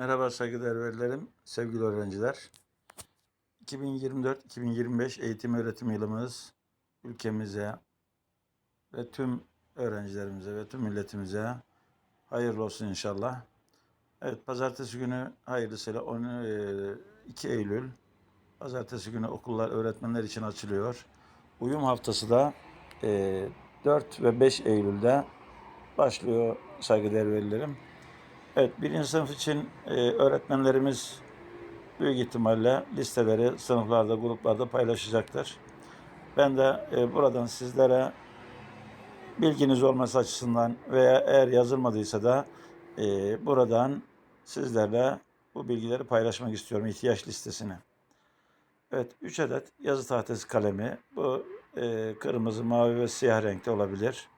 Merhaba saygıdeğer velilerim, sevgili öğrenciler. 2024-2025 eğitim öğretim yılımız ülkemize ve tüm öğrencilerimize ve tüm milletimize hayırlı olsun inşallah. Evet, pazartesi günü hayırlısıyla 10, e, 2 Eylül pazartesi günü okullar öğretmenler için açılıyor. Uyum haftası da e, 4 ve 5 Eylül'de başlıyor saygıdeğer velilerim. Evet, birinci sınıf için e, öğretmenlerimiz büyük ihtimalle listeleri sınıflarda, gruplarda paylaşacaktır. Ben de e, buradan sizlere bilginiz olması açısından veya eğer yazılmadıysa da e, buradan sizlerle bu bilgileri paylaşmak istiyorum ihtiyaç listesini. Evet, 3 adet yazı tahtası kalemi. Bu e, kırmızı, mavi ve siyah renkte olabilir.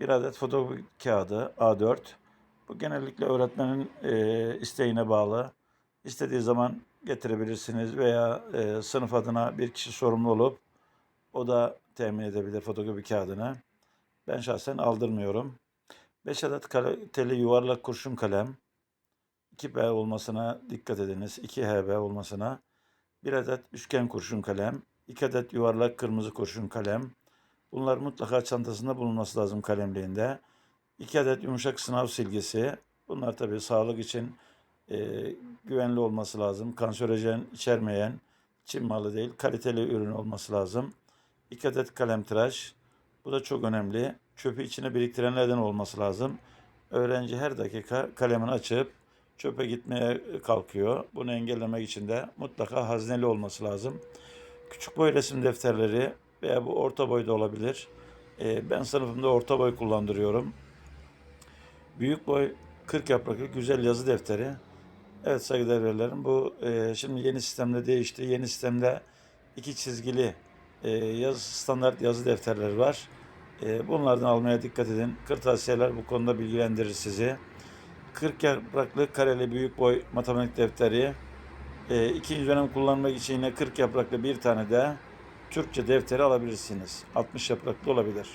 Bir adet fotokopi kağıdı A4. Bu genellikle öğretmenin e, isteğine bağlı. İstediği zaman getirebilirsiniz veya e, sınıf adına bir kişi sorumlu olup o da temin edebilir fotokopi kağıdını. Ben şahsen aldırmıyorum. 5 adet kaliteli yuvarlak kurşun kalem. 2B olmasına dikkat ediniz. 2HB olmasına. 1 adet üçgen kurşun kalem. 2 adet yuvarlak kırmızı kurşun kalem. Bunlar mutlaka çantasında bulunması lazım kalemliğinde. 2 adet yumuşak sınav silgisi. Bunlar tabii sağlık için e, güvenli olması lazım. Kanserojen içermeyen, Çin malı değil, kaliteli ürün olması lazım. 2 adet kalem tıraş. Bu da çok önemli. Çöpü içine biriktirenlerden olması lazım. Öğrenci her dakika kalemini açıp çöpe gitmeye kalkıyor. Bunu engellemek için de mutlaka hazneli olması lazım. Küçük boy resim defterleri veya bu orta boyda olabilir. E, ben sınıfımda orta boy kullandırıyorum. Büyük boy 40 yapraklı güzel yazı defteri. Evet saygıdeğer velilerim bu e, şimdi yeni sistemde değişti. Yeni sistemde iki çizgili e, yazı standart yazı defterleri var. E, bunlardan almaya dikkat edin. Kırtasiyeler bu konuda bilgilendirir sizi. 40 yapraklı kareli büyük boy matematik defteri. E, ikinci dönem kullanmak için yine 40 yapraklı bir tane de Türkçe defteri alabilirsiniz. 60 yapraklı olabilir.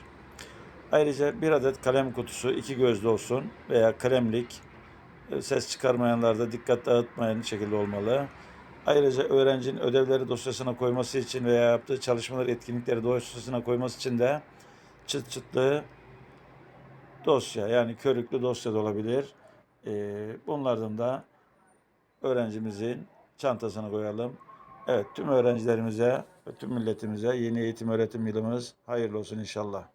Ayrıca bir adet kalem kutusu iki gözlü olsun veya kalemlik e, ses çıkarmayanlarda dikkat dağıtmayan şekilde olmalı. Ayrıca öğrencinin ödevleri dosyasına koyması için veya yaptığı çalışmalar etkinlikleri dosyasına koyması için de çıt çıtlı dosya yani körüklü dosya da olabilir. E, bunlardan da öğrencimizin çantasına koyalım. Evet tüm öğrencilerimize ve tüm milletimize yeni eğitim öğretim yılımız hayırlı olsun inşallah.